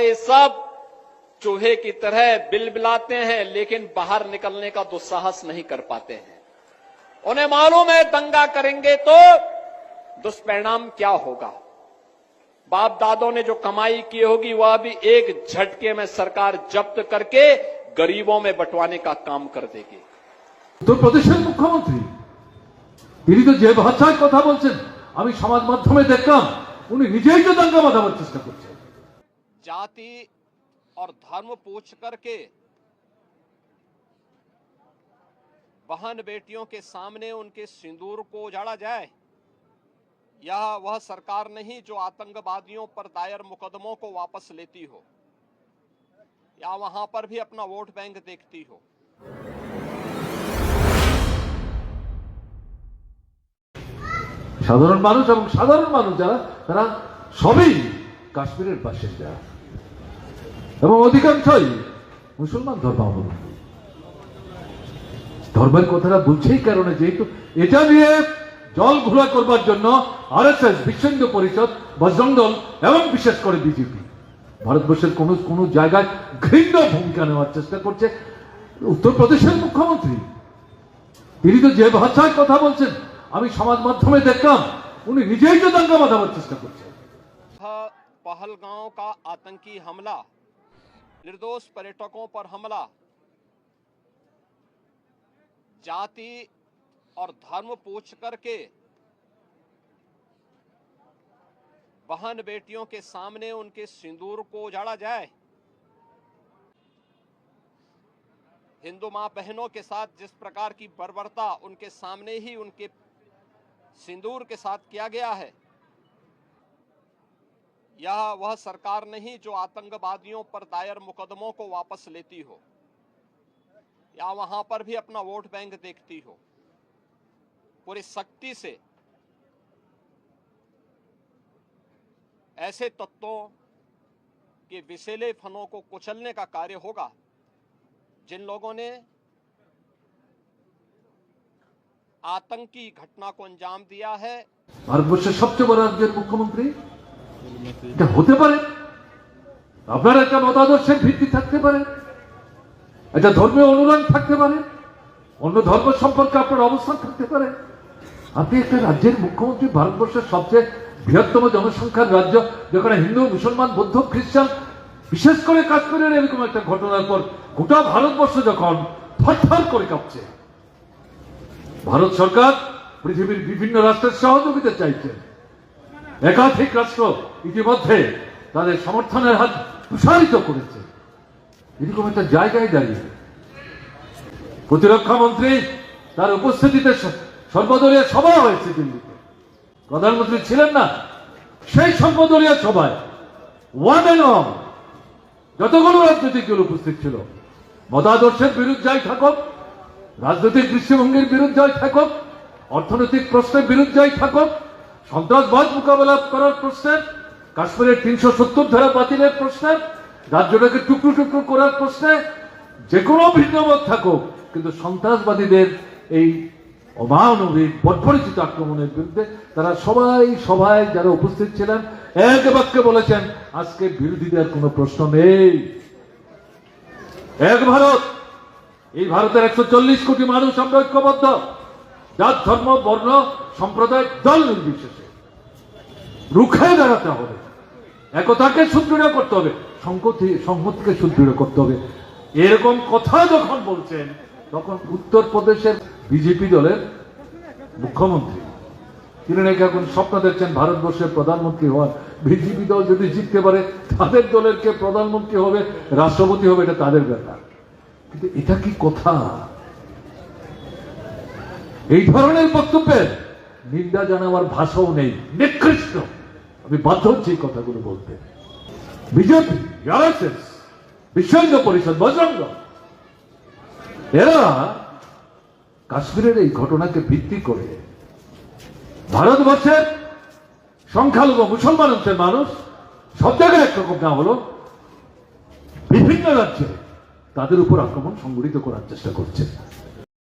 ये सब चूहे की तरह बिलबिलाते हैं लेकिन बाहर निकलने का दुस्साहस नहीं कर पाते हैं उन्हें मालूम है दंगा करेंगे तो दुष्परिणाम क्या होगा बाप दादों ने जो कमाई की होगी वह भी एक झटके में सरकार जब्त करके गरीबों में बंटवाने का काम कर देगी উত্তরপ্রদেশের মুখ্যমন্ত্রী তিনি তো যে ভাষায় কথা বলছেন আমি সমাজ মাধ্যমে দেখলাম উনি নিজেই তো দাঙ্গা বাঁধাবার চেষ্টা করছেন जाति और धर्म पूछ करके बहन बेटियों के सामने उनके सिंदूर को उजाड़ा जाए यह वह सरकार नहीं जो आतंकवादियों पर दायर मुकदमों को वापस लेती हो या वहां पर भी अपना वोट बैंक देखती हो সাধারণ মানুষ এবং সাধারণ মানুষ যারা তারা সবই কাশ্মীরের বাসিন্দা এবং অধিকাংশই মুসলমান ধর্মাবলম্বী। ধর্মের কথাটা বুঝেই কারণে যেহেতু এটা নিয়ে জল ঘোলা করবার জন্য আর এস এস বিশ্ব পরিষদ বজরং দল এবং বিশেষ করে বিজেপি। ভারতবর্ষের কোনো কোনো জায়গায় ঘৃণ্য ভূমিকা নেওয়ার চেষ্টা করছে উত্তরপ্রদেশের মুখ্যমন্ত্রী। তিনি তো যে ভাষায় কথা বলছেন, আমি সমাজ মাধ্যমে দেখলাম, উনি নিজেই তো দাঙ্গা বাঁধাবার চেষ্টা করছেন। পহলগাঁও কা আতঙ্কি হামলা। निर्दोष पर्यटकों पर हमला। जाति और धर्म पूछ करके बहन बेटियों के सामने उनके सिंदूर को उजाड़ा जाए। हिंदू माँ बहनों के साथ जिस प्रकार की बर्बरता उनके सामने ही उनके सिंदूर के साथ किया गया है यह वह सरकार नहीं जो आतंकवादियों पर दायर मुकदमों को वापस लेती हो, या वहाँ पर भी अपना वोट बैंक देखती हो, पूरी सख्ती से ऐसे तत्वों के विशेले फनों को कुचलने का कार्य होगा, जिन लोगों ने आतंकी घटना को अंजाम दिया है। भारतवर्ष सबसे बड़ा मुख्यमंत्री। এটা হতে পারে। আপনার একটা মতাদর্শের ভিত্তি থাকতে পারে। একটা ধর্মীয় অনুরাগ থাকতে পারে। অন্য ধর্ম সম্পর্কে আপনার অবস্থান থাকতে পারে। আপনি একটা রাজ্যের মুখ্যমন্ত্রী, ভারতবর্ষের সবচেয়ে বৃহত্তম জনসংখ্যার রাজ্য, যেখানে হিন্দু, মুসলমান, বৌদ্ধ, খ্রিস্টান বিশেষ করে কাজ কাশ্মীরের এরকম একটা ঘটনার পর গোটা ভারতবর্ষ যখন থরথর করে কাঁপছে। ভারত সরকার পৃথিবীর বিভিন্ন রাষ্ট্রের সহযোগিতা চাইছেন একাধিক রাষ্ট্র ইতিমধ্যে তাদের সমর্থনের হাত প্রসারিত করেছে। এরকম একটা জায়গায় দাঁড়িয়ে। প্রতিরক্ষা মন্ত্রী তার উপস্থিতিতে সর্বদলীয় সভা হয়েছে দিল্লিতে। প্রধানমন্ত্রী ছিলেন না, সেই সর্বদলীয় সভায় ওয়ান এন্ড অল যতগুলো রাজনৈতিক দল উপস্থিত ছিল মতাদর্শের বিরুদ্ধেই থাকুক, রাজনৈতিক দৃষ্টিভঙ্গির বিরুদ্ধেই থাকুক, অর্থনৈতিক প্রশ্নের বিরুদ্ধেই থাকুক সন্ত্রাসবাদ মোকাবেলা করার প্রশ্নে কাশ্মীরের তিনশো সত্তর ধারা বাতিলের প্রশ্নে রাজ্যটাকে টুকরো টুকরো করার প্রশ্নে যে কোনো ভিন্নমত থাকুক, কিন্তু সন্ত্রাসবাদীদের এই অমানবিক বর্বরিচিত আক্রমণের বিরুদ্ধে তারা সবাই সবাই যারা উপস্থিত ছিলেন, এক বাক্যে বলেছেন, আজকে বিরোধীদের কোনো প্রশ্ন নেই। এক ভারত! এই ভারতের একশো চল্লিশ কোটি মানুষ আমরা ঐক্যবদ্ধ। যার ধর্ম, বর্ণ, সম্প্রদায়, দল নির্বিশেষে। রুখে দাঁড়াতে হবে। একতাকে সুদৃঢ় করতে হবে। সংহতি, সংহতিকে সুদৃঢ় করতে হবে। এরকম কথা যখন বলছেন, তখন উত্তরপ্রদেশের বিজেপি দলের মুখ্যমন্ত্রী। তিনি নাকি এখন স্বপ্ন দেখছেন ভারতবর্ষের প্রধানমন্ত্রী হওয়ার। বিজেপি দল যদি জিততে পারে, তাদের দলের কে প্রধানমন্ত্রী হবে, রাষ্ট্রপতি হবে, এটা তাদের ব্যাপার। কিন্তু এটা কি কথা? এই ধরনের বক্তব্যের নিন্দা জানাবার ভাষাও নেই, নিকৃষ্ট। আমি বাধ্য হচ্ছি কথাগুলো বলতে। বিজেপি আরএসএস বিশ্ব হিন্দু পরিষদ, বজরঙ্গ। এরা কাশ্মীরের এই ঘটনাকে ভিত্তি করে ভারতবর্ষের সংখ্যালঘু মুসলমান অংশের মানুষ সব জায়গায় একরকম না হলো বিভিন্ন রাজ্যে তাদের উপর আক্রমণ সংগঠিত করার চেষ্টা করছে।